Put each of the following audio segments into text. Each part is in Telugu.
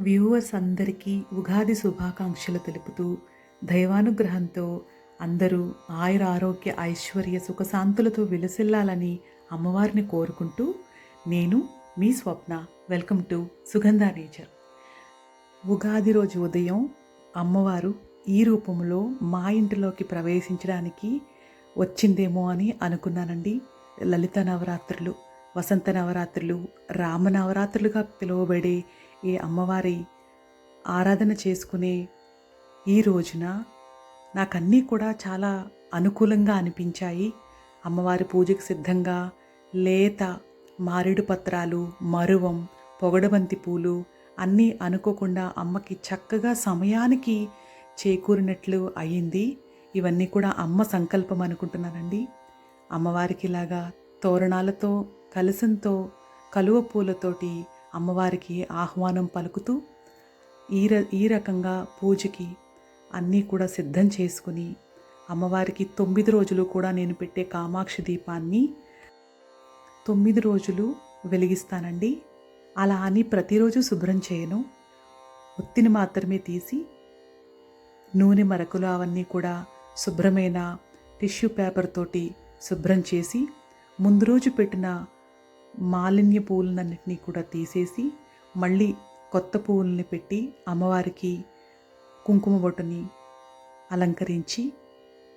వ్యూవర్స్ అందరికీ ఉగాది శుభాకాంక్షలు తెలుపుతూ దైవానుగ్రహంతో అందరూ ఆయుర ఆరోగ్య ఐశ్వర్య సుఖశాంతులతో విలసిల్లాలని అమ్మవారిని కోరుకుంటూ నేను మీ Swapna welcome to Sugandha nature. Ugadi రోజు ఉదయం అమ్మవారు ఈ రూపంలో మా ఇంటిలోకి ప్రవేశించడానికి వచ్చిందేమో అని అనుకున్నానండి. లలిత నవరాత్రులు వసంత నవరాత్రులు రామ నవరాత్రులుగా పిలువబడే ఈ అమ్మవారి ఆరాధన చేసుకునే ఈ రోజున నాకన్నీ కూడా చాలా అనుకూలంగా అనిపించాయి. అమ్మవారి పూజకు సిద్ధంగా లేత మారేడు పత్రాలు మరువం పొగడబంతి పూలు అన్నీ అనుకోకుండా అమ్మకి చక్కగా సమయానికి చేకూరినట్లు అయ్యింది ఇవన్నీ కూడా అమ్మ సంకల్పం అనుకుంటున్నానండి. అమ్మవారికి ఇలాగా తోరణాలతో కలసంతో కలువ పూలతోటి అమ్మవారికి ఆహ్వానం పలుకుతూ ఈ ర ఈ రకంగా పూజకి అన్నీ కూడా సిద్ధం చేసుకుని అమ్మవారికి తొమ్మిది రోజులు కూడా నేను పెట్టే కామాక్షి దీపాన్ని తొమ్మిది రోజులు వెలిగిస్తానండి. అలా అని ప్రతిరోజు శుభ్రం చేయను. ఒత్తిని మాత్రమే తీసి నూనె మరకలు అవన్నీ కూడా శుభ్రమైన టిష్యూ పేపర్ తోటి శుభ్రం చేసి ముందు రోజు పెట్టిన మాలిన్య పువ్వులన్నింటినీ కూడా తీసేసి మళ్ళీ కొత్త పువ్వుల్ని పెట్టి అమ్మవారికి కుంకుమ బొట్టుని అలంకరించి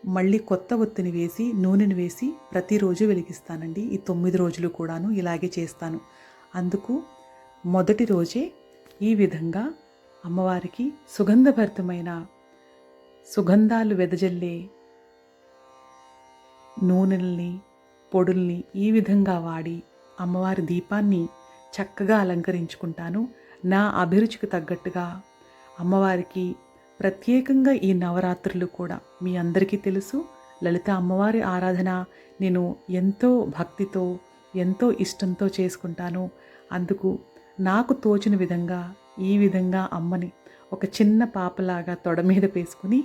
మళ్ళీ కొత్త ఒత్తిని వేసి నూనెను వేసి ప్రతిరోజు వెలిగిస్తానండి. ఈ తొమ్మిది రోజులు కూడాను ఇలాగే చేస్తాను. అందుకు మొదటి రోజే ఈ విధంగా అమ్మవారికి సుగంధభరితమైన సుగంధాలు వెదజల్లే నూనెల్ని పొడుల్ని ఈ విధంగా వాడి అమ్మవారి దీపాన్ని చక్కగా అలంకరించుకుంటాను. నా అభిరుచికి తగ్గట్టుగా అమ్మవారికి ప్రత్యేకంగా ఈ నవరాత్రులు కూడా మీ అందరికీ తెలుసు. లలిత అమ్మవారి ఆరాధన నేను ఎంతో భక్తితో ఎంతో ఇష్టంతో చేసుకుంటాను. అందుకు నాకు తోచిన విధంగా ఈ విధంగా అమ్మని ఒక చిన్న పాపలాగా తొడ మీద వేసుకుని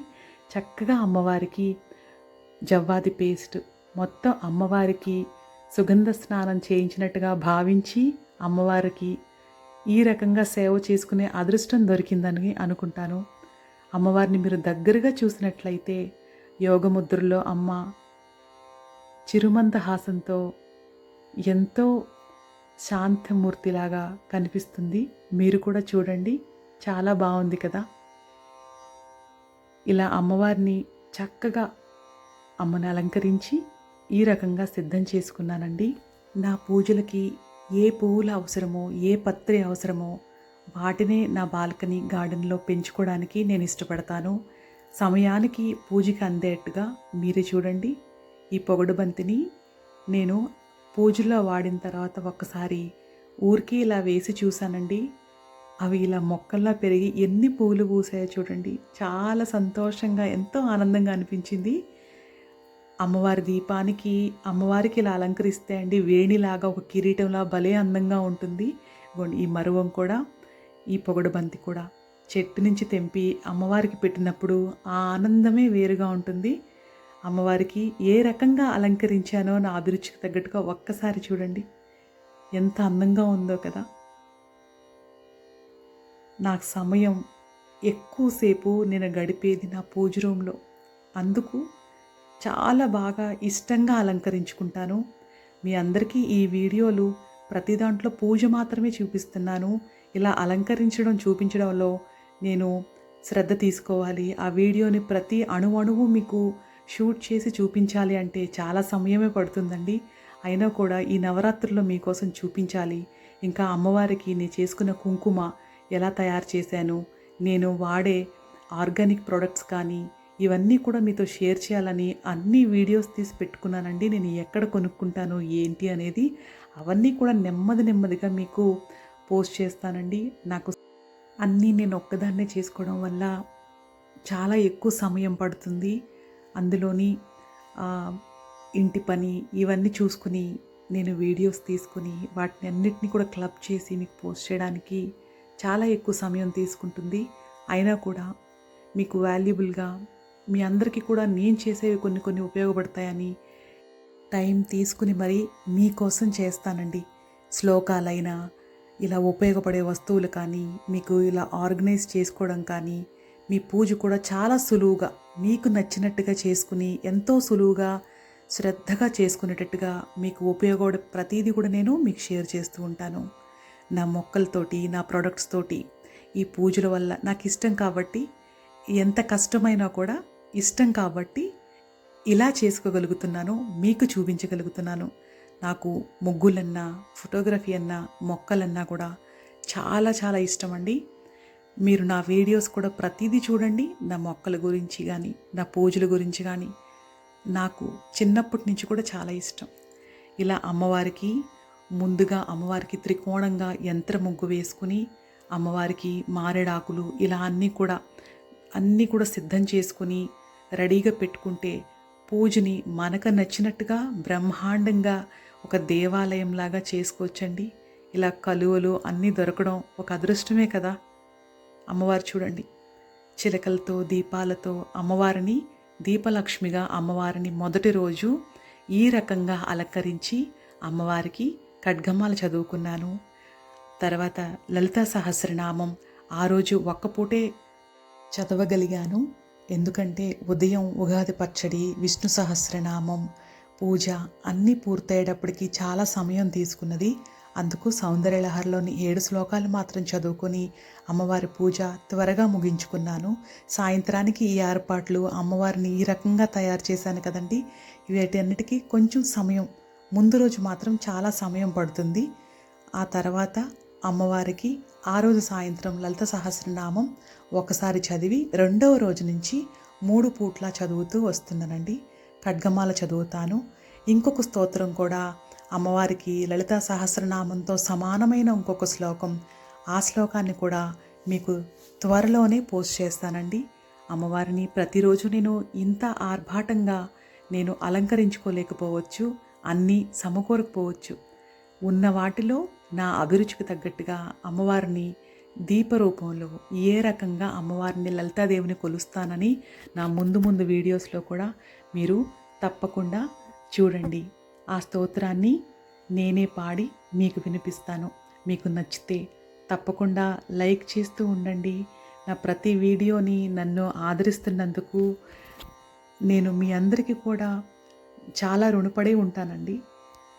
చక్కగా అమ్మవారికి జవ్వాది పేస్ట్ మొత్తం అమ్మవారికి సుగంధ స్నానం చేయించినట్టుగా భావించి అమ్మవారికి ఈ రకంగా సేవ చేసుకునే అదృష్టం దొరికిందని అనుకుంటాను. అమ్మవారిని మీరు దగ్గరగా చూసినట్లయితే యోగముద్రలో అమ్మ చిరుమందహాసంతో ఎంతో శాంతమూర్తిలాగా కనిపిస్తుంది. మీరు కూడా చూడండి చాలా బాగుంది కదా. ఇలా అమ్మవారిని చక్కగా అమ్మని అలంకరించి ఈ రకంగా సిద్ధం చేసుకున్నానండి. నా పూజలకి ఏ పువ్వులు అవసరమో ఏ పత్రి అవసరమో వాటినే నా బాల్కనీ గార్డెన్లో పెంచుకోవడానికి నేను ఇష్టపడతాను. సమయానికి పూజకి అందేట్టుగా మీరే చూడండి. ఈ పొగడు బంతిని నేను పూజలో వాడిన తర్వాత ఒక్కసారి ఊరికి ఇలా వేసి చూశానండి. అవి ఇలా మొక్కల్లా పెరిగి ఎన్ని పూలు పూసాయో చూడండి. చాలా సంతోషంగా ఎంతో ఆనందంగా అనిపించింది. అమ్మవారి దీపానికి అమ్మవారికి ఇలా అలంకరిస్తే అండి వేణిలాగా ఒక కిరీటంలా భలే అందంగా ఉంటుంది. ఈ మరువం కూడా ఈ పొగడు బంతి కూడా చెట్టు నుంచి తెంపి అమ్మవారికి పెట్టినప్పుడు ఆ ఆనందమే వేరుగా ఉంటుంది. అమ్మవారికి ఏ రకంగా అలంకరించానో నా అభిరుచికి తగ్గట్టుగా ఒక్కసారి చూడండి. ఎంత అందంగా ఉందో కదా. నాకు సమయం ఎక్కువసేపు నేను గడిపేది నా పూజ రూమ్లో. అందుకు చాలా బాగా ఇష్టంగా అలంకరించుకుంటాను. మీ అందరికీ ఈ వీడియోలు ప్రతి దాంట్లో పూజ మాత్రమే చూపిస్తున్నాను. ఇలా అలంకరించడం చూపించడంలో నేను శ్రద్ధ తీసుకోవాలి. ఆ వీడియోని ప్రతి అణువణువు మీకు షూట్ చేసి చూపించాలి అంటే చాలా సమయమే పడుతుందండి. అయినా కూడా ఈ నవరాత్రుల్లో మీకోసం చూపించాలి. ఇంకా అమ్మవారికి నేను చేసుకున్న కుంకుమ ఎలా తయారు చేశాను నేను వాడే ఆర్గానిక్ ప్రొడక్ట్స్ కానీ ఇవన్నీ కూడా మీతో షేర్ చేయాలని అన్ని వీడియోస్ తీసి పెట్టుకున్నానండి. నేను ఎక్కడ కొనుక్కుంటాను ఏంటి అనేది అవన్నీ కూడా నెమ్మది నెమ్మదిగా మీకు పోస్ట్ చేస్తానండి. నాకు అన్నీ నేను ఒక్కదాన్నే చేసుకోవడం వల్ల చాలా ఎక్కువ సమయం పడుతుంది. అందులోని ఇంటి పని ఇవన్నీ చూసుకుని నేను వీడియోస్ తీసుకుని వాటిని అన్నిటిని కూడా క్లబ్ చేసి మీకు పోస్ట్ చేయడానికి చాలా ఎక్కువ సమయం తీసుకుంటుంది. అయినా కూడా మీకు వాల్యుబుల్గా మీ అందరికీ కూడా నేను చేసేవి కొన్ని కొన్ని ఉపయోగపడతాయని టైం తీసుకుని మరి మీకోసం చేస్తానండి. శ్లోకాలైనా ఇలా ఉపయోగపడే వస్తువులు కానీ మీకు ఇలా ఆర్గనైజ్ చేసుకోవడం కానీ మీ పూజ కూడా చాలా సులువుగా మీకు నచ్చినట్టుగా చేసుకుని ఎంతో సులువుగా శ్రద్ధగా చేసుకునేటట్టుగా మీకు ఉపయోగపడే ప్రతిదీ కూడా నేను మీకు షేర్ చేస్తూ ఉంటాను. నా మొక్కలతోటి నా ప్రొడక్ట్స్ తోటి ఈ పూజల వల్ల నాకు ఇష్టం కాబట్టి ఎంత కష్టమైనా కూడా ఇష్టం కాబట్టి ఇలా చేసుకోగలుగుతున్నాను మీకు చూపించగలుగుతున్నాను. నాకు ముగ్గులన్నా ఫోటోగ్రఫీ అన్నా మొక్కలన్నా కూడా చాలా చాలా ఇష్టం అండి మీరు నా వీడియోస్ కూడా ప్రతిదీ చూడండి. నా మొక్కల గురించి కానీ నా పూజల గురించి కానీ నాకు చిన్నప్పటి నుంచి కూడా చాలా ఇష్టం. ఇలా అమ్మవారికి ముందుగా అమ్మవారికి త్రికోణంగా యంత్ర ముగ్గు వేసుకుని అమ్మవారికి మారేడాకులు ఇలా అన్నీ కూడా అన్నీ కూడా సిద్ధం చేసుకుని రెడీగా పెట్టుకుంటే పూజని మనకు నచ్చినట్టుగా బ్రహ్మాండంగా ఒక దేవాలయంలాగా చేసుకోవచ్చండి. ఇలా కలువలు అన్నీ దొరకడం ఒక అదృష్టమే కదా. అమ్మవారు చూడండి. చిలకలతో దీపాలతో అమ్మవారిని దీపలక్ష్మిగా అమ్మవారిని మొదటి రోజు ఈ రకంగా అలంకరించి అమ్మవారికి ఖడ్గమాలు చదువుకున్నాను. తర్వాత లలితా సహస్రనామం ఆ రోజు ఒక్కపూటే చదవగలిగాను. ఎందుకంటే ఉదయం ఉగాది పచ్చడి విష్ణు సహస్రనామం పూజ అన్నీ పూర్తయ్యేటప్పటికి చాలా సమయం తీసుకున్నది. అందుకు సౌందర్యలహరిలోని ఏడు శ్లోకాలు మాత్రం చదువుకొని అమ్మవారి పూజ త్వరగా ముగించుకున్నాను. సాయంత్రానికి ఈ ఏర్పాట్లు అమ్మవారిని ఈ రకంగా తయారు చేశాను కదండి. వీటన్నిటికీ కొంచెం సమయం ముందు రోజు మాత్రం చాలా సమయం పడుతుంది. ఆ తర్వాత అమ్మవారికి ఆ రోజు సాయంత్రం లలిత సహస్రనామం ఒకసారి చదివి రెండవ రోజు నుంచి మూడు పూట్ల చదువుతూ వస్తున్నానండి. ఖడ్గమాల చదువుతాను. ఇంకొక స్తోత్రం కూడా అమ్మవారికి లలితా సహస్రనామంతో సమానమైన ఇంకొక శ్లోకం. ఆ శ్లోకాన్ని కూడా మీకు త్వరలోనే పోస్ట్ చేస్తానండి. అమ్మవారిని ప్రతిరోజు నేను ఇంత ఆర్భాటంగా నేను అలంకరించుకోలేకపోవచ్చు అన్నీ సమకూరకపోవచ్చు. ఉన్న వాటిలో నా అభిరుచికి తగ్గట్టుగా అమ్మవారిని దీపరూపంలో ఏ రకంగా అమ్మవారిని లలితాదేవిని కొలుస్తానని నా ముందు ముందు వీడియోస్లో కూడా మీరు తప్పకుండా చూడండి. ఆ స్తోత్రాన్ని నేనే పాడి మీకు వినిపిస్తాను. మీకు నచ్చితే తప్పకుండా లైక్ చేస్తూ ఉండండి. నా ప్రతి వీడియోని నన్ను ఆదరిస్తున్నందుకు నేను మీ అందరికీ కూడా చాలా రుణపడి ఉంటానండి.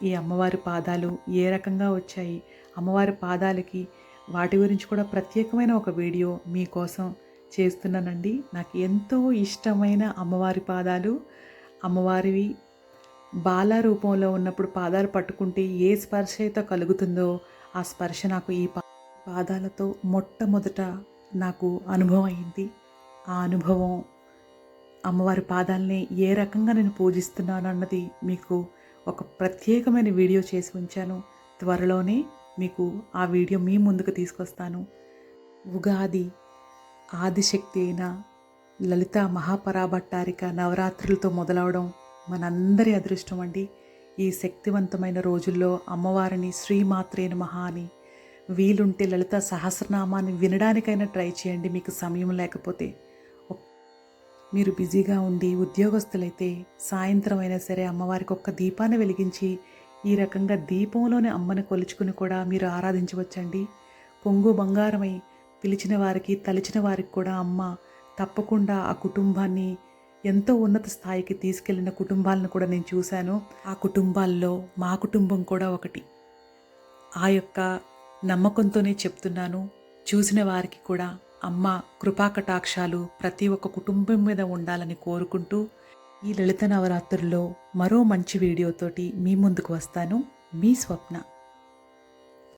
ఈ అమ్మవారి పాదాలు ఏ రకంగా వచ్చాయి? అమ్మవారి పాదాలకి వాటి గురించి కూడా ప్రత్యేకమైన ఒక వీడియో మీకోసం చేస్తున్నానండి. నాకు ఎంతో ఇష్టమైన అమ్మవారి పాదాలు అమ్మవారివి బాల రూపంలో ఉన్నప్పుడు పాదాలు పట్టుకుంటే ఏ స్పర్శ అయితే కలుగుతుందో ఆ స్పర్శ నాకు ఈ పాదాలతో మొట్టమొదట నాకు అనుభవం అయింది. ఆ అనుభవం అమ్మవారి పాదాలని ఏ రకంగా నేను పూజిస్తున్నాను అన్నది మీకు ఒక ప్రత్యేకమైన వీడియో చేసి ఉంచాను. త్వరలోనే మీకు ఆ వీడియో మీ ముందుకు తీసుకొస్తాను. ఉగాది ఆదిశక్తి అయిన లలిత మహాపరాభట్టారిక నవరాత్రులతో మొదలవడం మనందరి అదృష్టం అండి. ఈ శక్తివంతమైన రోజుల్లో అమ్మవారిని శ్రీమాత్రేన మహా అని వీలుంటే లలిత సహస్రనామాన్ని వినడానికైనా ట్రై చేయండి. మీకు సమయం లేకపోతే మీరు బిజీగా ఉండి ఉద్యోగస్తులైతే సాయంత్రం అయినా సరే అమ్మవారికి ఒక్క దీపాన్ని వెలిగించి ఈ రకంగా దీపంలోనే అమ్మని కొలుచుకుని కూడా మీరు ఆరాధించవచ్చండి. పొంగు బంగారమై పిలిచిన వారికి తలిచిన వారికి కూడా అమ్మ తప్పకుండా ఆ కుటుంబాన్ని ఎంతో ఉన్నత స్థాయికి తీసుకెళ్ళిన కుటుంబాలను కూడా నేను చూశాను. ఆ కుటుంబాల్లో మా కుటుంబం కూడా ఒకటి. ఆ యొక్క నమ్మకంతోనే చెప్తున్నాను. చూసిన వారికి కూడా అమ్మ కృపాకటాక్షాలు ప్రతి ఒక్క కుటుంబం మీద ఉండాలని కోరుకుంటూ ఈ లలిత నవరాత్రుల్లో మరో మంచి వీడియోతోటి మీ ముందుకు వస్తాను. మీ స్వప్న.